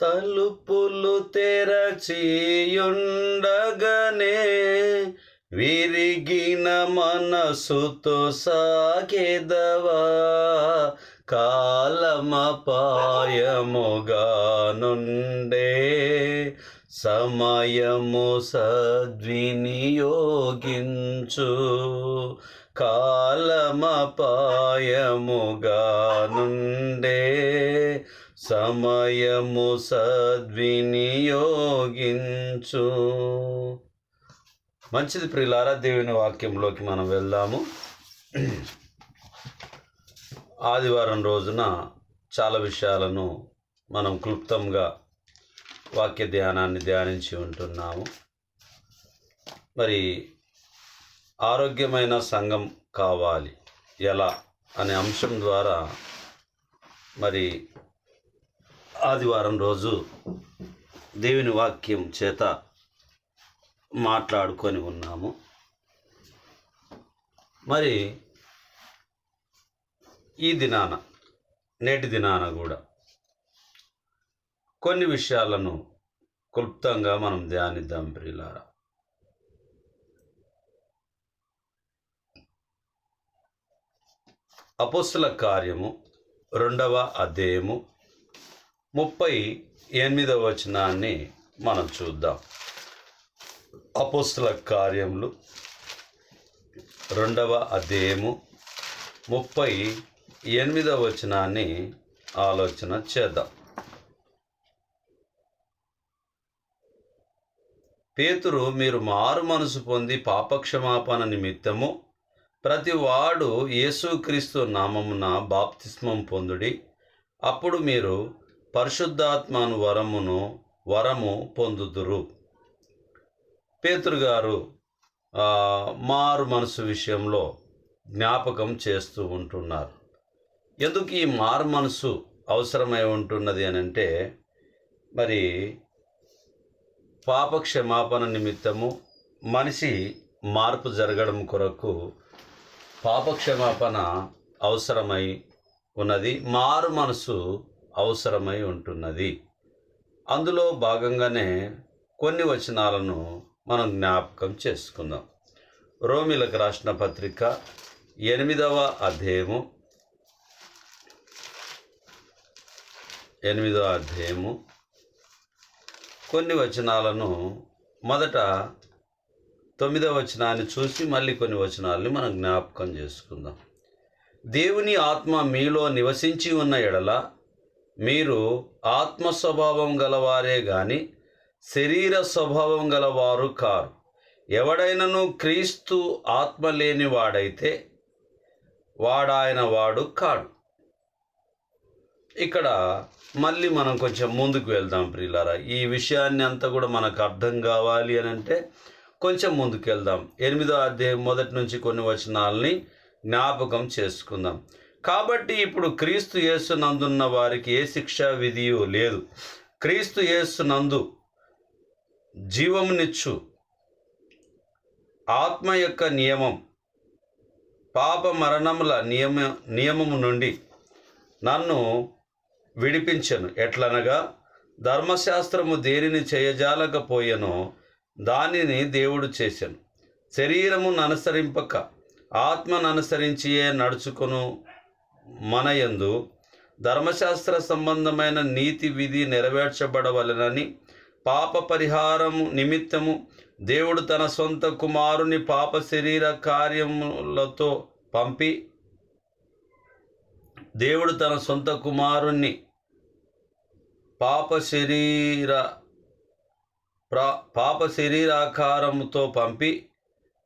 తలుపులు తెరచియుండగనే విరిగిన మనసుతో సాగెదవా? కాలమపాయముగా నుండే సమయము సద్వినియోగించు. కాలమపాయముగా నుండే సమయము సద్వినియోగించు. మంచిది ప్రియులారా దేవుని వాక్యంలోకి మనం వెళ్దాము. ఆదివారం రోజున చాలా విషయాలను మనం క్లుప్తంగా వాక్య ధ్యానాన్ని ధ్యానించి ఉంటున్నాము. మరి ఆరోగ్యమైన సంఘం కావాలి. ఎలా? అనే అంశం ద్వారా మరి ఆదివారం రోజు దేవుని వాక్యం చేత మాట్లాడుకొని ఉన్నాము. మరి ఈ దినాన నేటి దినాన కూడా కొన్ని విషయాలను క్లుప్తంగా మనం ధ్యానిద్దాం ప్రియులారా. అపోస్తుల కార్యము రెండవ అధ్యాయము ముప్పై ఎనిమిదవ వచనాన్ని మనం చూద్దాం. అపోస్తుల కార్యములు రెండవ అధ్యాయము ముప్పై ఎనిమిదవ వచనాన్ని ఆలోచన చేద్దాం. పేతురు మీరు మారు మనసు పొంది పాపక్షమాపణ నిమిత్తము ప్రతి వాడు యేసుక్రీస్తు నామమున బాప్తిస్మం పొందుడి. అప్పుడు మీరు పరిశుద్ధాత్మను వరమును వరము పొందుదురు. పేతురుగారు మారు మనసు విషయంలో జ్ఞాపకం చేస్తూ ఉంటున్నారు. ఎందుకు ఈ మారు మనసు అవసరమై ఉంటున్నది అని అంటే మరి పాప క్షమాపణ నిమిత్తము మనిషి మార్పు జరగడం కొరకు పాప క్షమాపణ అవసరమై ఉన్నది. మారు మనసు అవసరమై ఉంటున్నది. అందులో భాగంగానే కొన్ని వచనాలను మనం జ్ఞాపకం చేసుకుందాం. రోమిలకు రాసిన పత్రిక ఎనిమిదవ అధ్యాయము. ఎనిమిదవ అధ్యాయము. కొన్ని వచనాలను మొదట తొమ్మిదవ వచనాన్ని చూసి మళ్ళీ కొన్ని వచనాలని మనం జ్ఞాపకం చేసుకుందాం. దేవుని ఆత్మ మీలో నివసించి ఉన్న ఎడల మీరు ఆత్మ స్వభావం గలవారే గాని శరీర స్వభావం గలవారు కారు. ఎవడైనను క్రీస్తు ఆత్మ లేని వాడైతే వాడాయన వాడు కాడు. ఇక్కడ మళ్ళీ మనం కొంచెం ముందుకు వెళ్దాం ప్రియులారా. ఈ విషయాన్ని అంతా కూడా మనకు అర్థం కావాలి అని అంటే కొంచెం ముందుకు వెళ్దాం. ఎనిమిదో అధ్యాయం మొదటి నుంచి కొన్ని వచనాలని జ్ఞాపకం చేసుకుందాం. కాబట్టి ఇప్పుడు క్రీస్తు యేసు నందున్న వారికి ఏ శిక్షా విధియు లేదు. క్రీస్తు యేసు నందు జీవమునిచ్చు ఆత్మ యొక్క నియమం పాప మరణముల నియమ నియమము నుండి నన్ను విడిపించను. ఎట్లనగా ధర్మశాస్త్రము దేనిని చేయజాలకపోయెనో దానిని దేవుడు చేశాను శరీరమును అనుసరింపక ఆత్మను అనుసరించియే నడుచుకును మనయందు ధర్మశాస్త్ర సంబంధమైన నీతి విధి నెరవేర్చబడవలెనని పాప పరిహారము నిమిత్తము దేవుడు తన సొంత కుమారుని పాప శరీర కార్యములతో పంపి దేవుడు తన సొంత కుమారుణ్ణి పాప శరీర ప్రా పాప శరీరాకారముతో పంపి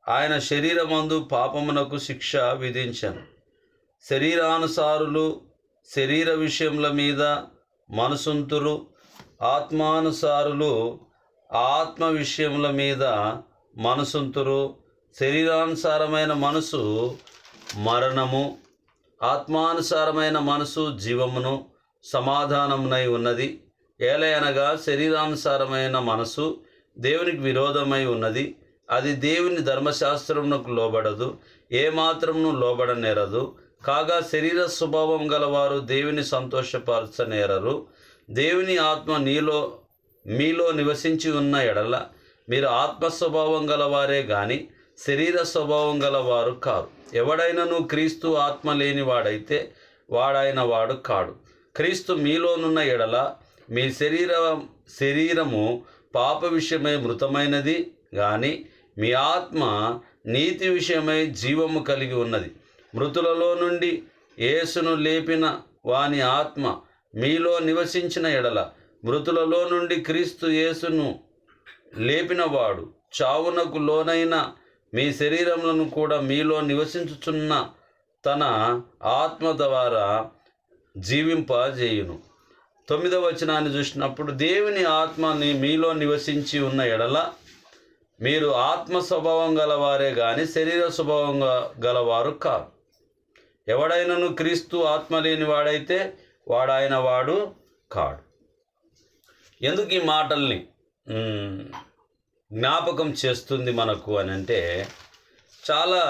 ఆయన శరీరమందు పాపమునకు శిక్ష విధించాను. శరీరానుసారులు శరీర విషయముల మీద మనసుంతురు. ఆత్మానుసారులు ఆత్మ విషయముల మీద మనసుంతురు. శరీరానుసారమైన మనసు మరణము. ఆత్మానుసారమైన మనసు జీవమును సమాధానమునై ఉన్నది. ఏలయనగా శరీరానుసారమైన మనసు దేవునికి విరోధమై ఉన్నది. అది దేవుని ధర్మశాస్త్రమునకు లోబడదు. ఏమాత్రమును లోబడనేరదు. కాగా శరీర స్వభావం గలవారు దేవుని సంతోషపరచనేరరు. దేవుని ఆత్మ నీలో మీలో నివసించి ఉన్న ఎడల మీరు ఆత్మ స్వభావం గలవారే గాని శరీర స్వభావం గలవారు కారు. ఎవడైనను క్రీస్తు ఆత్మ లేని వాడైతే వాడైన వాడు కాడు. క్రీస్తు మీలోనున్న ఎడల మీ శరీర శరీరము పాప విషయమై మృతమైనది కానీ మీ ఆత్మ నీతి విషయమై జీవము కలిగి ఉన్నది. మృతులలో నుండి యేసును లేపిన వాని ఆత్మ మీలో నివసించిన ఎడల మృతులలో నుండి క్రీస్తు యేసును లేపినవాడు చావునకు లోనైన మీ శరీరములను కూడా మీలో నివసించుచున్న తన ఆత్మ ద్వారా జీవింపజేయును. తొమ్మిదవ వచనాన్ని చూసినప్పుడు దేవుని ఆత్మని మీలో నివసించి ఉన్న ఎడల మీరు ఆత్మ స్వభావం గలవారే కానీ శరీర స్వభావం గలవారు కాదు ఎవడైనను క్రీస్తు ఆత్మ లేని వాడైతే వాడాయన వాడు కాడు. ఎందుకు ఈ మాటల్ని జ్ఞాపకం చేస్తుంది మనకు అని అంటే చాలా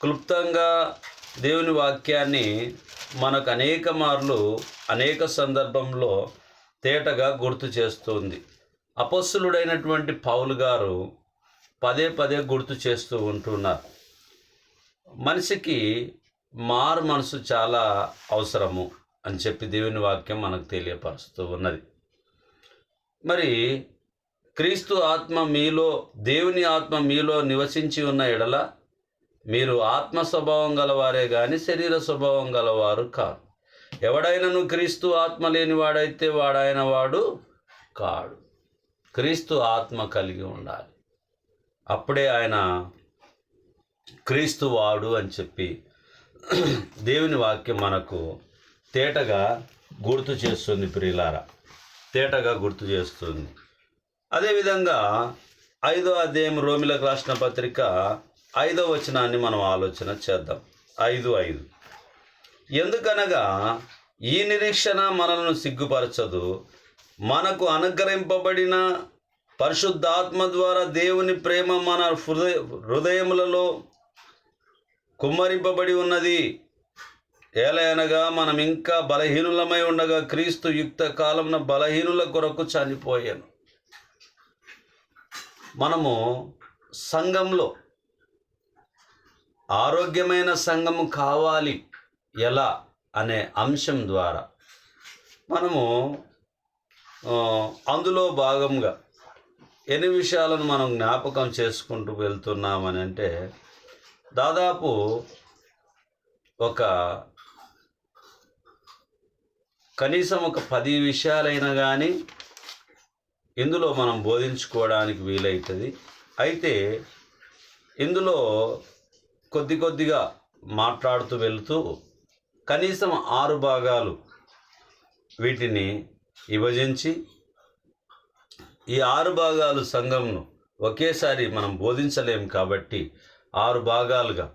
క్లుప్తంగా దేవుని వాక్యాన్ని మనకు అనేక మార్లు అనేక సందర్భంలో తేటగా గుర్తు చేస్తుంది. అపస్సులుడైనటువంటి పౌలు గారు పదే పదే గుర్తు చేస్తూ ఉంటున్నారు. మనిషికి మారు మనసు చాలా అవసరము అని చెప్పి దేవుని వాక్యం మనకు తెలియపరుస్తూ ఉన్నది. మరి క్రీస్తు ఆత్మ మీలో దేవుని ఆత్మ మీలో నివసించి ఉన్న ఎడల మీరు ఆత్మ స్వభావం గలవారే కానీ శరీర స్వభావం గలవారు కాదు ఎవడైనను క్రీస్తు ఆత్మ లేని వాడైతే వాడాయన వాడు కాడు. క్రీస్తు ఆత్మ కలిగి ఉండాలి. అప్పుడే ఆయన క్రీస్తు వాడు అని చెప్పి దేవుని వాక్యం మనకు తేటగా గుర్తు చేస్తుంది ప్రియులార. తేటగా గుర్తు చేస్తుంది. అదేవిధంగా ఐదో అధ్యాయం రోమిలకు రాసిన పత్రిక ఐదో వచనాన్ని మనం ఆలోచన చేద్దాం. ఐదు ఐదు. ఎందుకనగా ఈ నిరీక్షణ మనలను సిగ్గుపరచదు. మనకు అనుగ్రహింపబడిన పరిశుద్ధాత్మ ద్వారా దేవుని ప్రేమ మన హృదయ హృదయములలో కుమ్మరింపబడి ఉన్నది. ఏలయనగా మనం ఇంకా బలహీనులమై ఉండగా క్రీస్తు యుక్త కాలంన బలహీనుల కొరకు చనిపోయాను మనము సంఘంలో ఆరోగ్యమైన సంఘము కావాలి ఎలా అనే అంశం ద్వారా మనము అందులో భాగంగా ఎన్ని విషయాలను మనం జ్ఞాపకం చేసుకుంటూ వెళ్తున్నామని అంటే దాదాపు ఒక కనీసం ఒక పది విషయాలైనా కానీ ఇందులో మనం బోధించుకోవడానికి వీలవుతుంది అయితే ఇందులో కొద్ది కొద్దిగా మాట్లాడుతూ వెళుతూ కనీసం ఆరు భాగాలు వీటిని విభజించి ఈ ఆరు భాగాలు సంఘంను ఒకేసారి మనం బోధించలేం కాబట్టి ఆరు భాగాలుగా.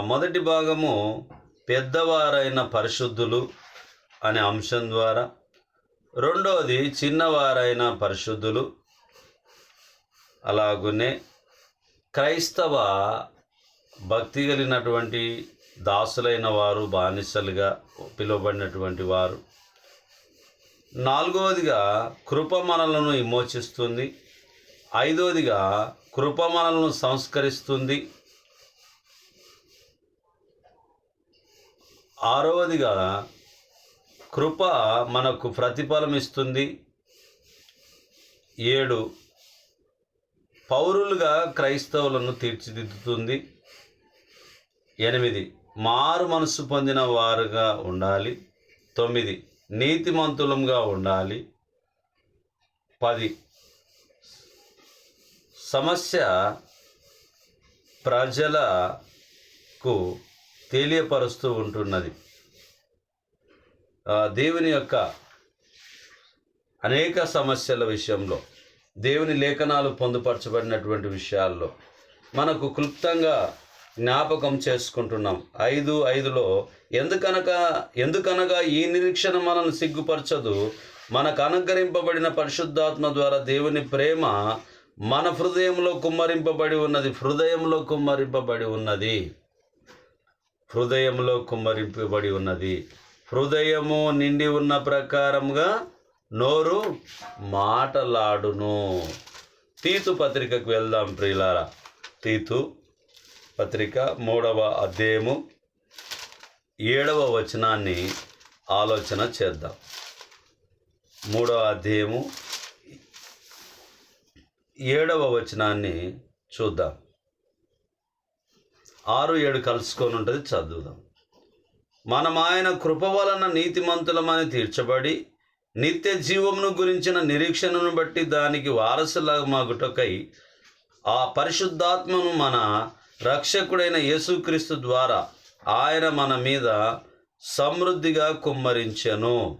మొదటి భాగము పెద్దవారైన పరిశుద్ధులు అనే అంశం ద్వారా. రెండవది చిన్నవారైన పరిశుద్ధులు అలాగునే క్రైస్తవ భక్తి కలిగినటువంటి దాసులైన వారు బానిసలుగా పిలువబడినటువంటి వారు. నాలుగవదిగా కృప మనలను విమోచిస్తుంది. ఐదవదిగా కృపమనలను సంస్కరిస్తుంది. ఆరవదిగా కృప మనకు ప్రతిఫలం ఇస్తుంది ఏడు పౌరులుగా క్రైస్తవులను తీర్చిదిద్దుతుంది. ఎనిమిది మారు మనసు పొందిన వారుగా ఉండాలి. తొమ్మిది నీతిమంతులంగా ఉండాలి. పది సమస్య ప్రజలకు తెలియపరుస్తూ ఉంటున్నది. దేవుని యొక్క అనేక సమస్యల విషయంలో దేవుని లేఖనాలు పొందుపరచబడినటువంటి విషయాల్లో మనకు క్లుప్తంగా జ్ఞాపకం చేసుకుంటున్నాం. ఐదు ఐదులో ఎందుకనగా ఎందుకనగా ఈ నిరీక్షణ మనల్ని సిగ్గుపరచదు? మనకు అనుగ్రహింపబడిన పరిశుద్ధాత్మ ద్వారా దేవుని ప్రేమ మన హృదయంలో కుమ్మరింపబడి ఉన్నది హృదయంలో కుమ్మరింపబడి ఉన్నది. హృదయంలో కుమ్మరింపబడి ఉన్నది. హృదయము నిండి ఉన్న ప్రకారముగా నోరు మాటలాడును. తీతు పత్రికకు వెళ్దాం ప్రియులారా. తీతు పత్రిక మూడవ అధ్యాయము ఏడవ వచనాన్ని ఆలోచన చేద్దాం. మూడవ అధ్యాయము ఏడవ వచనాన్ని చూద్దాం. ఆరు ఏడు కలుసుకొని ఉంటుంది చదువుదాం. మనం ఆయన కృప వలన నీతిమంతులమని తీర్చబడి నిత్య జీవమును గురించిన నిరీక్షణను బట్టి దానికి వారసులమగుటకై ఆ పరిశుద్ధాత్మను మన రక్షకుడైన యేసుక్రీస్తు ద్వారా ఆయన మన మీద సమృద్ధిగా కుమ్మరించెను.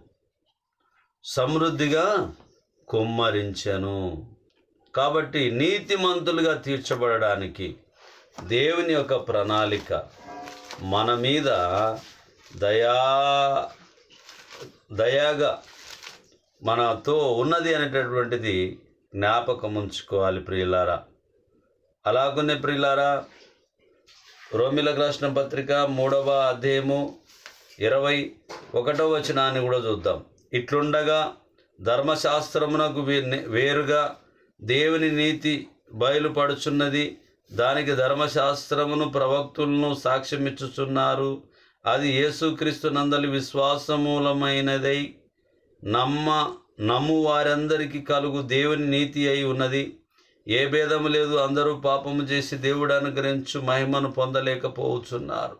సమృద్ధిగా కుమ్మరించెను. కాబట్టి నీతిమంతులుగా తీర్చబడడానికి దేవుని యొక్క ప్రణాళిక మన మీద దయా దయాగా మనతో ఉన్నది అనేటటువంటిది జ్ఞాపకం ఉంచుకోవాలి ప్రియులారా. అలాగనే ప్రియులారా రోమిలకు రాసిన పత్రిక మూడవ అధ్యాయము ఇరవై ఒకటవ వచనాన్ని కూడా చూద్దాం. ఇట్లుండగా ధర్మశాస్త్రమునకు వే- వేరుగా దేవుని నీతి బయలుపడుచున్నది. దానికి ధర్మశాస్త్రమును ప్రవక్తులను సాక్ష్యమిచ్చుచున్నారు. అది యేసుక్రీస్తు నందలి విశ్వాసమూలమైనదై నమ్మ నమ్ము వారందరికీ కలుగు దేవుని నీతి అయి ఉన్నది. ఏ భేదము లేదు అందరూ పాపము చేసి దేవుడు అనుగ్రహించు మహిమను పొందలేకపోతున్నారు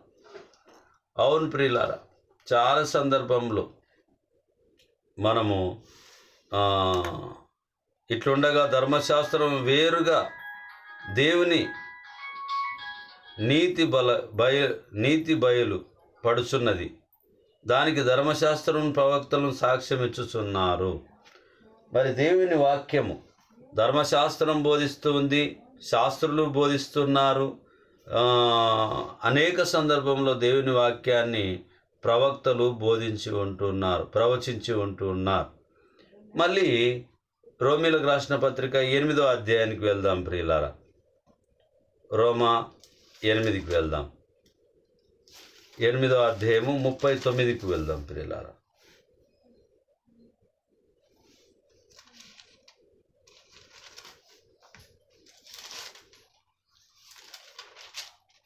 అవును ప్రియులారా చాలా సందర్భంలో మనము ఆ, ఇట్లుండగా ధర్మశాస్త్రం వేరుగా దేవుని నీతి బల బయ నీతి బయలు పడుచున్నది. దానికి ధర్మశాస్త్రం ప్రవక్తలను సాక్ష్యం ఇచ్చుచున్నారు. మరి దేవుని వాక్యము ధర్మశాస్త్రం బోధిస్తుంది శాస్త్రులు బోధిస్తున్నారు. అనేక సందర్భంలో దేవుని వాక్యాన్ని ప్రవక్తలు బోధించి ఉంటున్నారు ప్రవచించి ఉంటున్నారు. మళ్ళీ రోమిలకు రాసిన పత్రిక ఎనిమిదో అధ్యాయానికి వెళ్దాం ప్రియులారా. రోమా ఎనిమిదికి వెళ్దాం. ఎనిమిదో అధ్యాయము ముప్పై తొమ్మిదికి వెళ్దాం ప్రియులారా.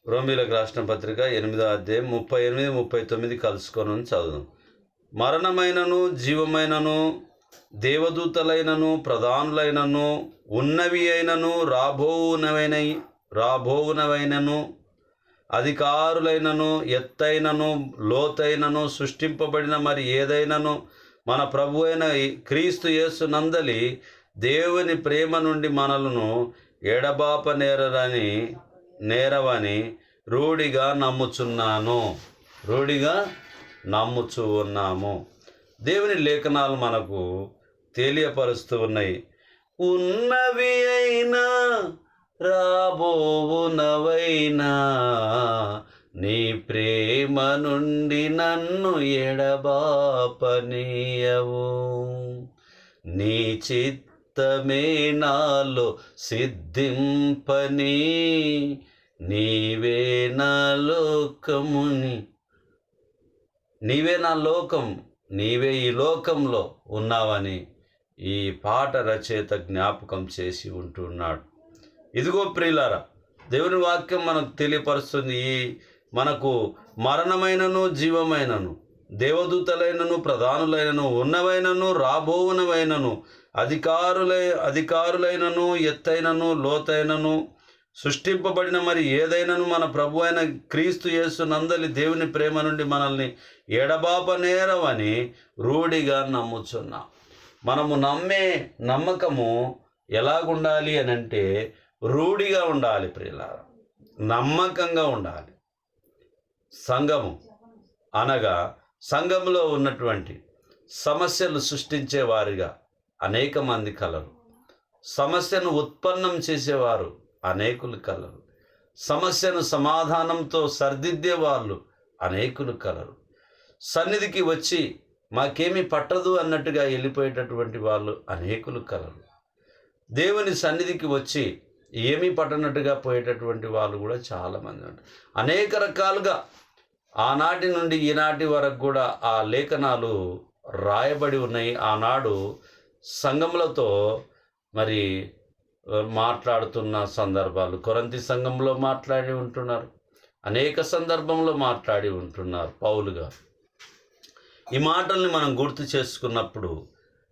రోమిలకు రాసిన పత్రిక ఎనిమిదో అధ్యాయం ముప్పై ఎనిమిది ముప్పై తొమ్మిది కలుసుకొని చదువుదాం. మరణమైనను జీవమైనను దేవదూతలైనను ప్రధానులైనను ఉన్నవి అయినను రాబోవునవైన రాబోవునవైనను అధికారులైనను ఎత్తైనను లోతైనను సృష్టింపబడిన మరి ఏదైనను మన ప్రభు అయిన క్రీస్తు యేసు నందలి దేవుని ప్రేమ నుండి మనలను ఎడబాప నేరని నేరవని రూఢిగా నమ్ముచున్నాను. రూఢిగా నమ్ముచు ఉన్నాము. దేవుని లేఖనాలు మనకు తెలియపరుస్తూ ఉన్నాయి. ఉన్నవి అయినా రాబోవునవైనా నీ ప్రేమ నుండి నన్ను ఎడబాపనీయవు. నీ చిత్తమే నాలో సిద్ధింపని నీవే నా లోకముని నీవే నా లోకం నీవే ఈ లోకంలో ఉన్నావని ఈ పాట రచయిత జ్ఞాపకం చేసి ఉంటున్నాడు. ఇదిగో ప్రియులారా దేవుని వాక్యం మనకు తెలియపరుస్తుంది ఈ మనకు మరణమైనను జీవమైనను దేవదూతలైనను ప్రధానులైనను ఉన్నవైనను రాబోవునవైనను అధికారులై అధికారులైనను ఎత్తైనను లోతైనను సృష్టింపబడిన మరి ఏదైనను మన ప్రభు అయిన క్రీస్తు యేసు నందలి దేవుని ప్రేమ నుండి మనల్ని ఎడబాప నేరవని రూఢిగా నమ్ముచున్నాం. మనము నమ్మే నమ్మకము ఎలాగుండాలి అని అంటే రూఢిగా ఉండాలి ప్రియుల నమ్మకంగా ఉండాలి. సంఘము అనగా సంఘంలో ఉన్నటువంటి సమస్యలు సృష్టించే వారిగా అనేక మంది కలరు. సమస్యను ఉత్పన్నం చేసేవారు అనేకులు కలరు. సమస్యను సమాధానంతో సరిదిద్దే వాళ్ళు అనేకులు కలరు. సన్నిధికి వచ్చి మాకేమీ పట్టదు అన్నట్టుగా వెళ్ళిపోయేటటువంటి వాళ్ళు అనేకులు కలరు. దేవుని సన్నిధికి వచ్చి ఏమీ పట్టనట్టుగా పోయేటటువంటి వాళ్ళు కూడా చాలామంది ఉంటారు అనేక రకాలుగా ఆనాటి నుండి ఈనాటి వరకు కూడా ఆ లేఖనాలు రాయబడి ఉన్నాయి. ఆనాడు సంఘములతో మరి మాట్లాడుతున్న సందర్భాలు కొరంతి సంఘంలో మాట్లాడి ఉంటున్నారు. అనేక సందర్భంలో మాట్లాడి ఉంటున్నారు పౌలు గారు. ఈ మాటల్ని మనం గుర్తు చేసుకున్నప్పుడు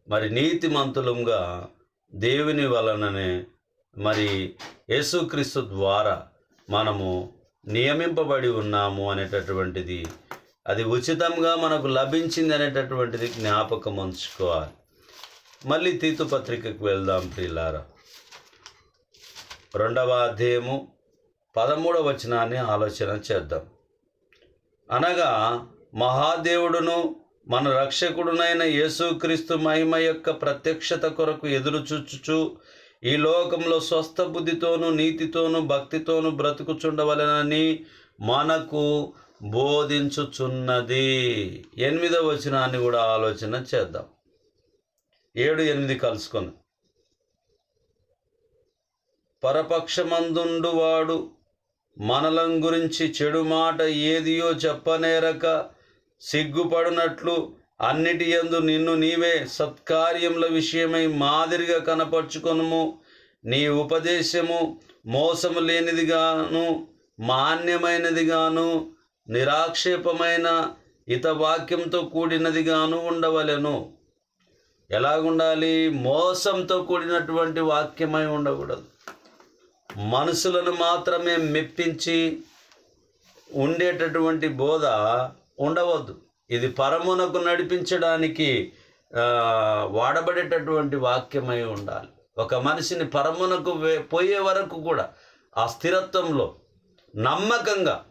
మరి నీతిమంతులంగా దేవుని వలననే మరి యేసుక్రీస్తు ద్వారా మనము నియమింపబడి ఉన్నాము అనేటటువంటిది అది ఉచితంగా మనకు లభించింది అనేటటువంటిది జ్ఞాపకం ఉంచుకోవాలి. మళ్ళీ తీతుపత్రికకు వెళ్దాం ప్రియులారా. రెండవ అధ్యాయము పదమూడవ వచనాన్ని ఆలోచన చేద్దాం. అనగా మహాదేవుడును మన రక్షకుడునైన యేసుక్రీస్తు మహిమ యొక్క ప్రత్యక్షత కొరకు ఎదురు చూచుచు ఈ లోకంలో స్వస్థ బుద్ధితోనూ నీతితోనూ భక్తితోనూ బ్రతుకుచుండవలెనని మనకు బోధించుచున్నది. ఎనిమిదవ వచనాన్ని కూడా ఆలోచన చేద్దాం. ఏడు ఎనిమిది కలుసుకొని పరపక్షమందుండువాడు మనలం గురించి చెడు మాట ఏదియో చెప్పనేరక సిగ్గుపడినట్లు అన్నిటి యందు నిన్ను నీవే సత్కార్యముల విషయమై మాదిరిగా కనపరుచుకొనుము. నీ ఉపదేశము మోసము లేనిదిగాను మాన్యమైనదిగాను నిరాక్షేపమైన హితవాక్యంతో కూడినదిగాను ఉండవలెను. ఎలాగుండాలి? మోసంతో కూడినటువంటి వాక్యమై ఉండకూడదు. మనసులను మాత్రమే మెప్పించి ఉండేటటువంటి బోధ ఉండవద్దు. ఇది పరమునకు నడిపించడానికి వాడబడేటటువంటి వాక్యమై ఉండాలి. ఒక మనిషిని పరమునకు పోయే వరకు కూడా ఆ స్థిరత్వంలో నమ్మకంగా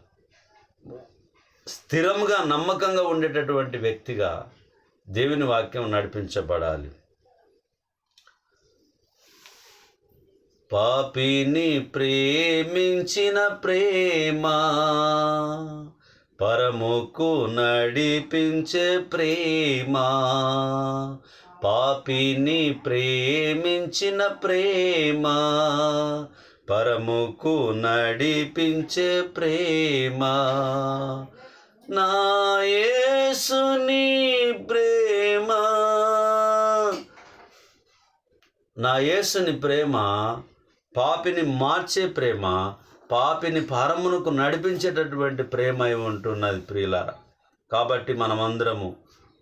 స్థిరంగా నమ్మకంగా ఉండేటటువంటి వ్యక్తిగా దేవుని వాక్యం నడిపించబడాలి. పాపిని ప్రేమించిన ప్రేమ పరముకు నడిపించే ప్రేమ పాపిని ప్రేమించిన ప్రేమ పరముకు నడిపించే ప్రేమ. నాయసుని ప్రేమ నా యేసుని ప్రేమ పాపిని మార్చే ప్రేమ పాపిని పరమునకు నడిపించేటటువంటి ప్రేమ అయి ఉంటున్నది ప్రియులార? కాబట్టి మనమందరము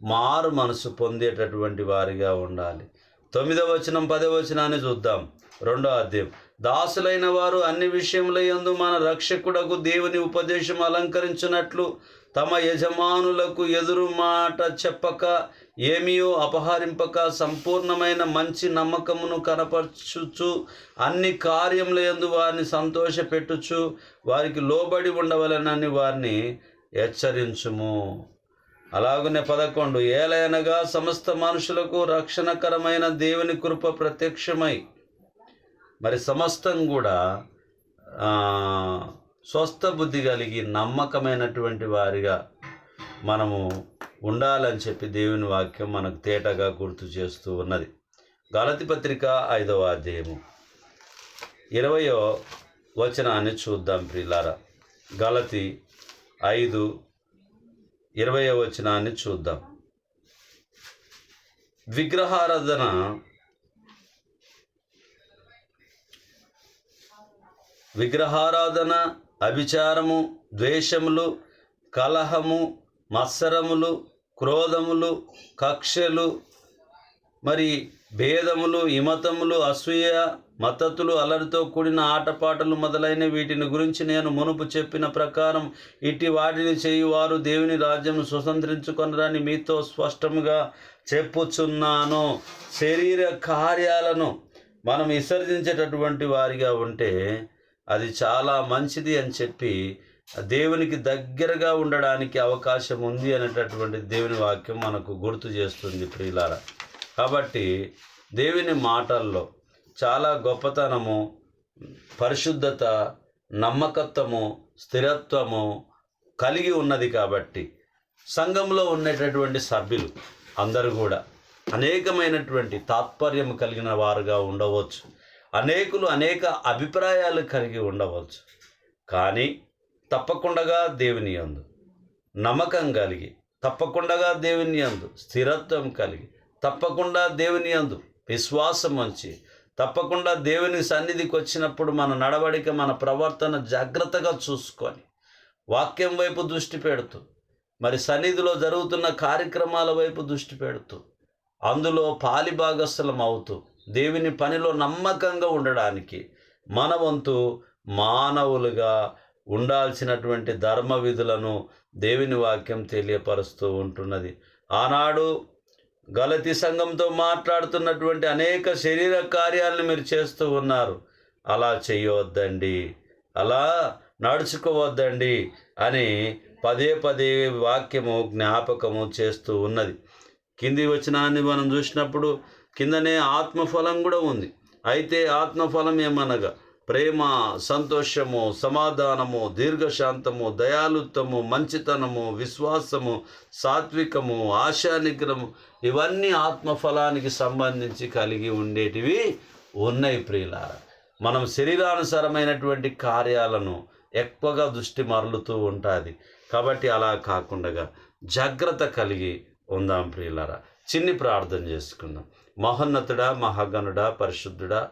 మారు మనసు పొందేటటువంటి వారిగా ఉండాలి. తొమ్మిదవ వచనం పదవ వచనాన్ని చూద్దాం. రెండో అధ్యాయం. దాసులైన వారు అన్ని విషయముల యందు మన రక్షకుడకు దేవుని ఉపదేశం అలంకరించినట్లు తమ యజమానులకు ఎదురు మాట చెప్పక ఏమియో అపహరింపక సంపూర్ణమైన మంచి నమ్మకమును కనపరచుచు అన్ని కార్యముల ఎందు వారిని సంతోషపెట్టుచు వారికి లోబడి ఉండవలనని వారిని హెచ్చరించుము. అలాగనే పదకొండు. ఏలైనగా సమస్త మనుషులకు రక్షణకరమైన దేవుని కృప ప్రత్యక్షమై మరి సమస్తం కూడా స్వస్థ బుద్ధి కలిగి నమ్మకమైనటువంటి వారిగా మనము ఉండాలని చెప్పి దేవుని వాక్యం మనకు తేటగా గుర్తు చేస్తూ ఉన్నది. గలతి పత్రిక ఐదవ అధ్యాయము. ఇరవయో వచనాన్ని చూద్దాం ప్రిలారా గలతి ఐదు ఇరవయో వచనాన్ని చూద్దాం. విగ్రహారాధన విగ్రహారాధన అభిచారము ద్వేషములు కలహము మత్సరములు క్రోధములు కక్షలు మరి భేదములు ఇమతములు అసూయ మతతులు అలరితో కూడిన ఆటపాటలు మొదలైన వీటిని గురించి నేను మునుపు చెప్పిన ప్రకారం ఇట్టి వాటిని చేయువారు దేవుని రాజ్యం స్వతంత్రించుకొనరని మీతో స్పష్టంగా చెప్పుచున్నాను. శరీర కార్యాలను మనం విసర్జించేటటువంటి వారిగా ఉంటే అది చాలా మంచిది అని చెప్పి దేవునికి దగ్గరగా ఉండడానికి అవకాశం ఉంది అనేటటువంటి దేవుని వాక్యం మనకు గుర్తు చేస్తుంది ప్రియులార. కాబట్టి దేవుని మాటల్లో చాలా గొప్పతనము పరిశుద్ధత నమ్మకత్వము స్థిరత్వము కలిగి ఉన్నది కాబట్టి సంఘంలో ఉండేటటువంటి సభ్యులు అందరూ కూడా అనేకమైనటువంటి తాత్పర్యం కలిగిన వారుగా ఉండవచ్చు. అనేకులు అనేక అభిప్రాయాలు కలిగి ఉండవచ్చు. కానీ తప్పకుండా దేవుని యందు నమ్మకం కలిగి తప్పకుండా దేవుని యందు స్థిరత్వం కలిగి తప్పకుండా దేవుని యందు విశ్వాసం ఉంచి తప్పకుండా దేవుని సన్నిధికి వచ్చినప్పుడు మన నడవడిక మన ప్రవర్తన జాగ్రత్తగా చూసుకొని వాక్యం వైపు దృష్టి పెడుతూ మరి సన్నిధిలో జరుగుతున్న కార్యక్రమాల వైపు దృష్టి పెడుతూ అందులో పాలిభాగస్థలం అవుతూ దేవుని పనిలో నమ్మకంగా ఉండడానికి మన వంతు మానవులుగా ఉండాల్సినటువంటి ధర్మ విధులను దేవుని వాక్యం తెలియపరుస్తూ ఉంటున్నది. ఆనాడు గలతి సంఘంతో మాట్లాడుతున్నటువంటి అనేక శరీర కార్యాలను మీరు చేస్తూ ఉన్నారు. అలా చేయవద్దండి అలా నడుచుకోవద్దండి అని పదే పదే వాక్యము జ్ఞాపకము చేస్తూ ఉన్నది. కింది వచనాన్ని మనం చూసినప్పుడు కిందనే ఆత్మఫలం కూడా ఉంది. అయితే ఆత్మఫలం ఏమనగా ప్రేమ సంతోషము సమాధానము దీర్ఘశాంతము దయాలుత్వము మంచితనము విశ్వాసము సాత్వికము ఆశానిగ్రహము ఇవన్నీ ఆత్మఫలానికి సంబంధించి కలిగి ఉండేటివి ఉన్నాయి ప్రియులారా. మనం శరీరానుసారమైనటువంటి కార్యాలను ఎక్కువగా దృష్టి మరలుతూ ఉంటుంది. కాబట్టి అలా కాకుండా జాగ్రత్త కలిగి ఉందాం ప్రియులారా. చిన్ని ప్రార్థన చేసుకుందాం. మహోన్నతుడా మహాగణుడా పరిశుద్ధుడా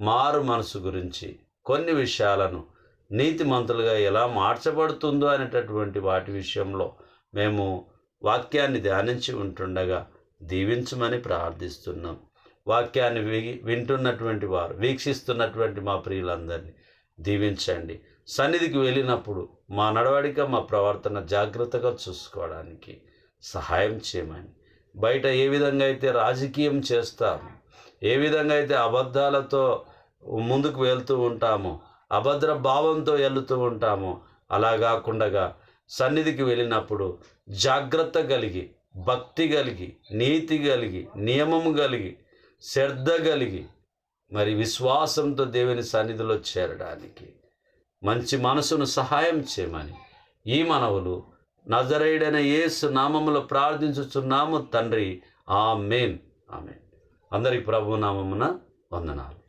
మారు మనసు గురించి కొన్ని విషయాలను నీతిమంతులుగా ఎలా మార్చబడుతుందో అనేటటువంటి వాటి విషయంలో మేము వాక్యాన్ని ధ్యానించి ఉంటుండగా దీవించమని ప్రార్థిస్తున్నాం. వాక్యాన్ని వింటున్నటువంటి వారు వీక్షిస్తున్నటువంటి మా ప్రియులందరినీ దీవించండి. సన్నిధికి వెళ్ళినప్పుడు మా నడవడిక మా ప్రవర్తన జాగ్రత్తగా చూసుకోవడానికి సహాయం చేయమని. బయట ఏ విధంగా అయితే రాజకీయం చేస్తారు ఏ విధంగా అయితే అబద్ధాలతో ముందుకు వెళ్తూ ఉంటామో అభద్ర భావంతో వెళుతూ ఉంటామో అలా కాకుండా సన్నిధికి వెళ్ళినప్పుడు జాగ్రత్త కలిగి భక్తి కలిగి నీతి కలిగి నియమం కలిగి శ్రద్ధ కలిగి మరి విశ్వాసంతో దేవుని సన్నిధిలో చేరడానికి మంచి మనసును సహాయం చేయమని ఈ మనవులు నజరైడైన యేసు నామములో ప్రార్థించుచున్నాము తండ్రి. ఆ మేన్ ఆమెన్. అందరికి ప్రభు నామమున వందనాలు.